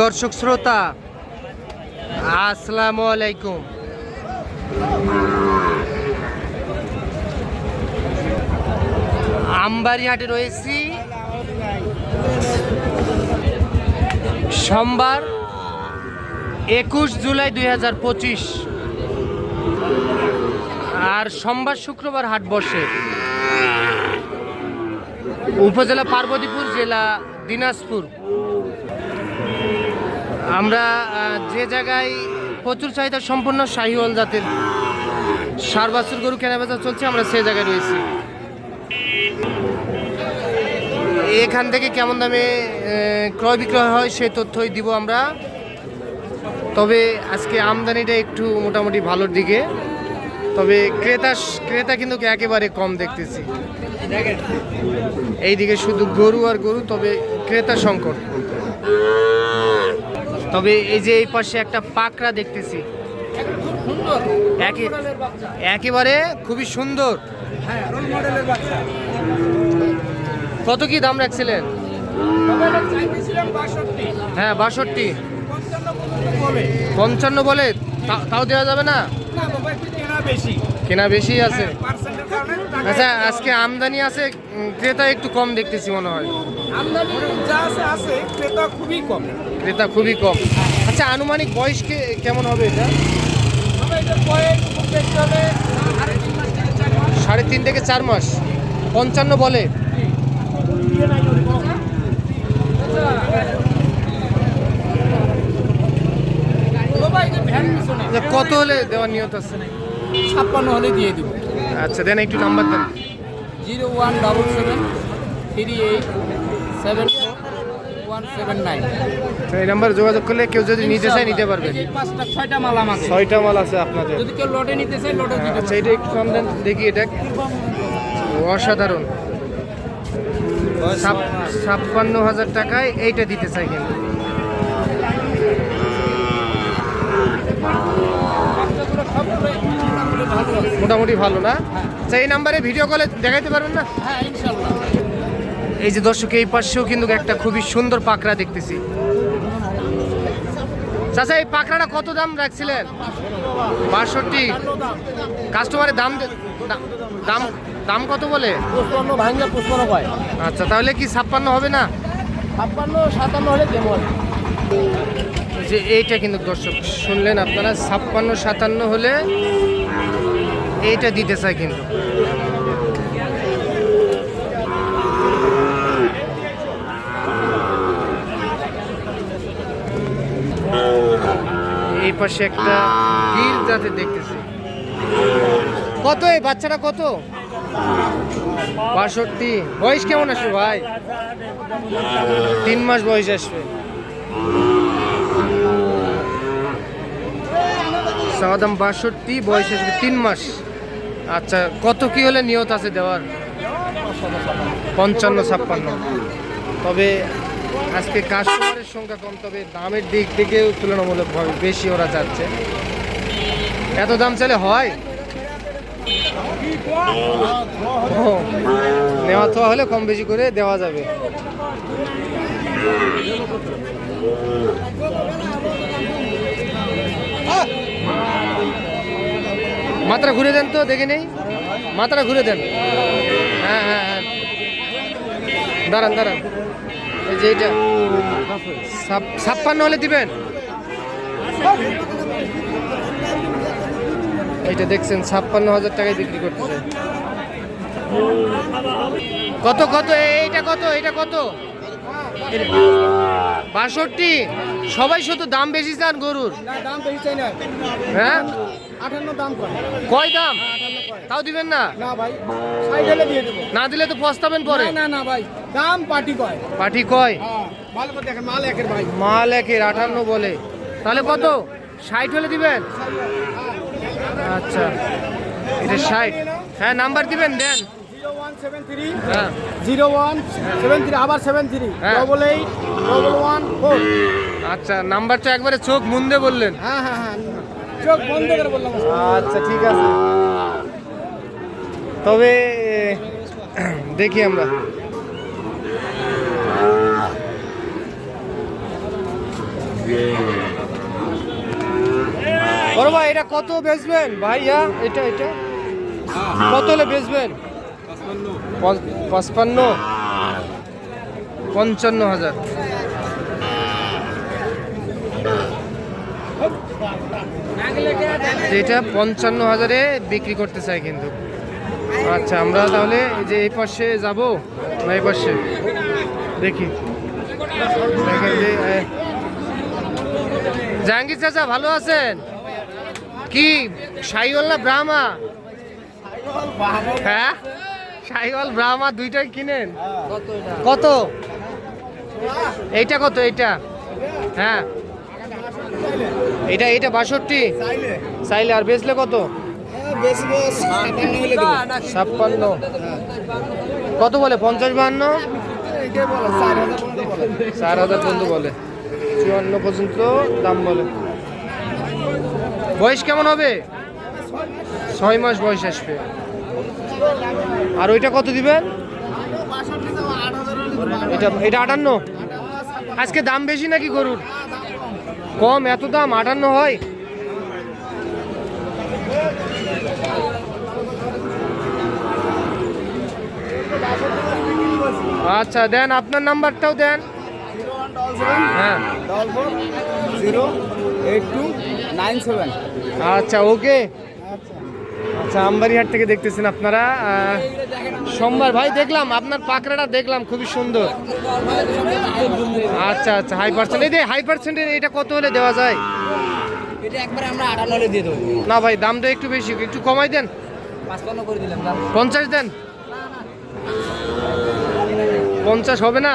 দর্শক শ্রোতা, আসসালামু আলাইকুম। আমবাড়িহাটে রয়েছি। সোমবার একুশ জুলাই দুই হাজার পঁচিশ। আর সোমবার শুক্রবার হাট বসে। উপজেলা পার্বতীপুর, জেলা দিনাজপুর। আমরা যে জায়গায় প্রচুর চাহিদা সম্পন্ন শাহিওয়াল জাতের সার বাছুর গরু কেনাবেচা চলছে, আমরা সে জায়গায় রয়েছি। এখান থেকে কেমন দামে ক্রয় বিক্রয় হয় সেই তথ্যই দিব আমরা। তবে আজকে আমদানিটা একটু মোটামুটি ভালোর দিকে। তবে ক্রেতা ক্রেতা কিন্তু একেবারে কম দেখতেছি। এইদিকে শুধু গরু আর গরু, তবে ক্রেতা সংকট। তবে এই যে এই পাশে একটা পাকড়া দেখতেছি। একেবারে খুবই সুন্দর। কত কি দাম রাখছিলেন? হ্যাঁ বাষট্টি। পঞ্চান্ন বলে তাও দেওয়া যাবে না? কেনা বেশি। আছে। আচ্ছা আজকে আমদানি আছে ক্রেতা একটু কম দেখতেছি মনে হয়। আমদানি যা আছে আছে ক্রেতা খুবই কম। ক্রেতা খুবই কম। আচ্ছা আনুমানিক বয়স কেমন হবে এটা? সাড়ে তিন থেকে চার মাস। পঞ্চান্ন বলে। কত হলে দেওয়ার নিয়ত আছে? ছাপ্পান্ন হলে দিয়ে দিব। আচ্ছা দেন একটু নাম্বার দেন। Zero one double seven three eight seven one seven nine এই নাম্বারে যোগাযোগ করলে কেউ যদি নিতে চায় নিতে পারবে। ছয়টা মাল আমাকে ছয়টা মাল আছে আপনাদের। যদি কেউ লটে নিতে চায় লটে আচ্ছা এটা একটু কম দেন দেখি এটা। অসাধারণ। ছাপ্পান্ন হাজার টাকায় এইটা দিতে চাই কিন্তু। মোটামুটি ভালো না? আচ্ছা এই নাম্বারে ভিডিও কলে দেখাইতে পারবেন না? হ্যাঁ ইনশাল্লাহ। এই যে দর্শক এই পাশেও কিন্তু একটা খুবই সুন্দর পাকড়া দেখতেছি। চাচা এই পাকড়াটা কত দাম রাখছিলেন? বাষট্টি। কাস্টমারের দাম দাম দাম কত বলে? পুষ্পান্ন ভাঙ্গা পুষ্পান্ন কয়? আচ্ছা তাহলে কি ছাপ্পান্ন হবে না? ছাপ্পান্ন সাতান্ন হলে কেমন যে এইটা কিন্তু দর্শক, শুনলেন আপনারা, ছাপ্পান্ন, সাতান্ন হলে এইটা দিতে চায় কিন্তু। এই পাশে একটা গির জাতের দেখতেছি। কত এই বাচ্চাটা কত? বাষট্টি। বয়স কেমন আসবে ভাই? তিন মাস বয়স আসবে। সাদাম বাষট্টি, বয়স আসবে তিন মাস। আচ্ছা কত কি হলে নিয়ত আছে দেওয়ার? পঞ্চান্ন, ছাপ্পান্ন। তবে আজকে কাস্টমারের সংখ্যা কম, তবে দামের দিক থেকেও তুলনামূলকভাবে বেশি ওরা যাচ্ছে। এত দাম চাইলে হয়? নেওয়া তো হলে কম বেশি করে দেওয়া যাবে। মাথাটা ঘুরে দেন তো, দেখে নেই? মাথাটা ঘুরে দেন। হ্যাঁ হ্যাঁ হ্যাঁ। দাঁড়ান দাঁড়ান। এই যে এইটা ছাপ- ছাপ্পান্ন হলে দিবেন। এইটা দেখছেন, ছাপ্পান্ন হাজার টাকায় বিক্রি করতেছে। কত কত? এইটা কত? এটা কত? বাষট্টি। সবাই শুধু দাম বেশি চান গরুর? দাম বেশি চাই না। হ্যাঁ? আটান্ন দাম কয় দাম? তাও দিবেন না? না ভাই। সাইড দিয়ে দেবো। না দিলে তো পস্তাবেন পরে। না ভাই। দাম পার্টি কয়? হ্যাঁ ভালো করে দেখেন মাল একের ভাই। মাল একের আটান্ন বলে। তাহলে কত? ষাট হলে দিবেন? আচ্ছা। এটা ষাট। হ্যাঁ নাম্বার দিবেন দেন। জিরো ওয়ান সেভেন থ্রি আবার সেভেন থ্রি ওয়ান ফোর আচ্ছা নাম্বারটা একবারে চোখ মুন্দে বললেন। হ্যাঁ হ্যাঁ হ্যাঁ চোখ করে বললাম। আচ্ছা ঠিক আছে। তবে দেখি আমরা। বড় ভাই এটা কত বেচবেন? ভাইয়া এটা এটা? কত হলে বেচবেন? পঁচপান্ন। পঞ্চান্ন হাজার। যেটা পঞ্চান্ন হাজারে বিক্রি করতে চাই কিন্তু। আচ্ছা আমরা তাহলে এই যে এই পাশে যাব না এই পাশে দেখি। দেখেন যে জাহাঙ্গীর চাচা ভালো আছেন? কি সাইওয়াল না ব্রাহ্মা। হ্যাঁ? সাইওয়াল ব্রাহ্মা দুইটাই কিনেন? কত? এটা এইটা কত এইটা? হ্যাঁ। এটা এইটা বাষট্টি? চাইলে। আর বেচলে কত? ছাপ্পান্ন কত বলে? পঞ্চাশ বাহান্ন? চার হাজার পর্যন্ত বলে। চুয়ান্ন পর্যন্ত দাম বলে। বয়স কেমন হবে? ছয় মাস বয়স আসবে। আর ওইটা কত দিবেন এটা এটা আটান্ন? আজকে দাম বেশি নাকি গরুর? কম এত দাম আটান্ন হয়। আচ্ছা দেন আপনার নাম্বারটাও দেন। হ্যাঁ। Zero eight two nine seven আচ্ছা ওকে। আচ্ছা আমবাড়িহাট থেকে দেখতেছেন আপনারা। সোমবার ভাই দেখলাম আপনার পাকড়াটা দেখলাম খুবই সুন্দর। আচ্ছা আচ্ছা হাই পার্সেন্ট এই যে হাই পার্সেন্টের এটা কত হলে দেওয়া যায়? না ভাই দামটা একটু বেশি একটু কমাই দেন। পঞ্চাশ দেন? পঞ্চাশ হবে না?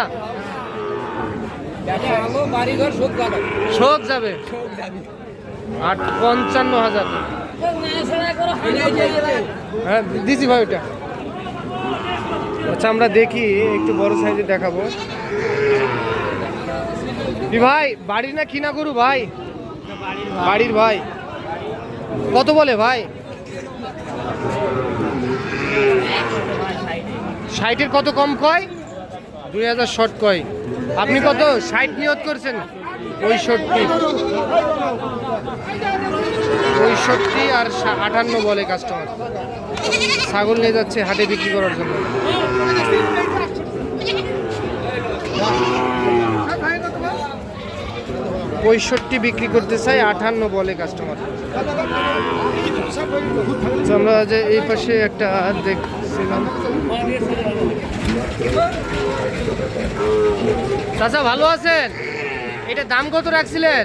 শোক যাবে। আট পঞ্চান্ন হাজার। হ্যাঁ দিছি ভাই ওটা আচ্ছা আমরা দেখি, একটু বড় সাইজে দেখাবো। ভাই, বাড়ির না কিনা করু ভাই? বাড়ির ভাই। কত বলে ভাই? ষাটের কত কম কয়? দুই হাজার শর্ট কয়। আপনি কত? ষাট নিয়ত করছেন? পঁয়ষট্টি। পঁয়ষট্টি আর আটান্ন বলে কাস্টমার ছাগল নিয়ে যাচ্ছে হাটে বিক্রি করার জন্য। পঁয়ষট্টি বিক্রি করতে চাই, আটান্ন বলে কাস্টমার আমরা যে এই পাশে একটা দেখছিলাম। চাচা, ভালো আছেন? এটা দাম কত রাখছিলেন?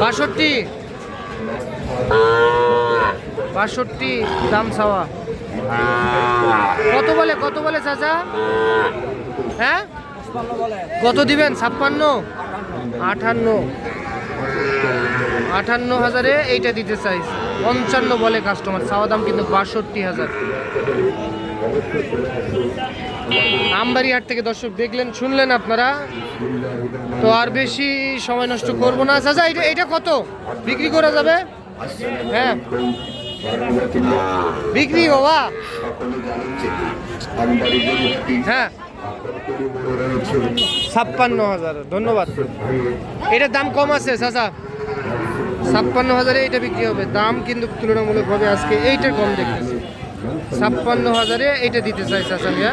বাষট্টি। বাষট্টি, দাম ছাওয়া। কত বলে কত বলে চাচা? হ্যাঁ? কত দিবেন? ছাপ্পান্ন? আটান্ন। আটান্ন হাজারে এইটা দিতে চাই। পঞ্চান্ন বলে কাস্টমার চাওয়া দাম কিন্তু বাষট্টি হাজার। আমবাড়িহাট থেকে দর্শক দেখলেন, শুনলেন আপনারা। তো আর বেশি সময় নষ্ট করব না। চাচা, এটা এটা কত? বিক্রি করা যাবে? হ্যাঁ। বিক্রি বাবা। হ্যাঁ। ছাপ্পান্ন হাজার। ধন্যবাদ। এটার দাম কম আছে, চাচা। ছাপ্পান্ন হাজারে এটা বিক্রি হবে। দাম কিন্তু তুলনামূলকভাবে আজকে এইটার কম দেখতেছি ছাপ্পান্ন হাজারে এটা দিতে চাই, চাচা মিয়া